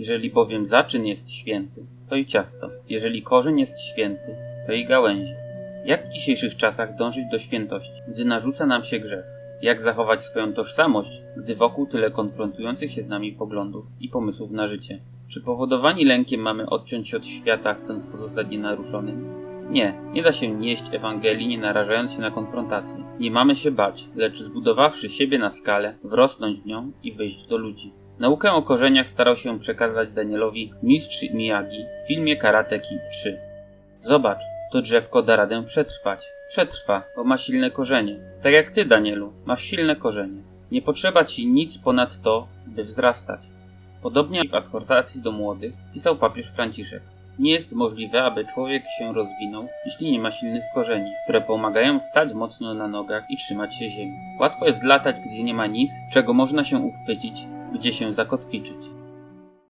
Jeżeli bowiem zaczyn jest święty, to i ciasto. Jeżeli korzeń jest święty, to i gałęzie. Jak w dzisiejszych czasach dążyć do świętości, gdy narzuca nam się grzech? Jak zachować swoją tożsamość, gdy wokół tyle konfrontujących się z nami poglądów i pomysłów na życie? Czy powodowani lękiem mamy odciąć się od świata, chcąc pozostać nienaruszonym? Nie, nie da się nieść Ewangelii, nie narażając się na konfrontację. Nie mamy się bać, lecz zbudowawszy siebie na skalę, wrosnąć w nią i wyjść do ludzi. Naukę o korzeniach starał się przekazać Danielowi mistrz Miyagi w filmie Karate Kid 3. Zobacz, to drzewko da radę przetrwać. Przetrwa, bo ma silne korzenie. Tak jak ty, Danielu, masz silne korzenie. Nie potrzeba ci nic ponad to, by wzrastać. Podobnie w adhortacji do młodych pisał papież Franciszek. Nie jest możliwe, aby człowiek się rozwinął, jeśli nie ma silnych korzeni, które pomagają stać mocno na nogach i trzymać się ziemi. Łatwo jest latać, gdzie nie ma nic, czego można się uchwycić, gdzie się zakotwiczyć.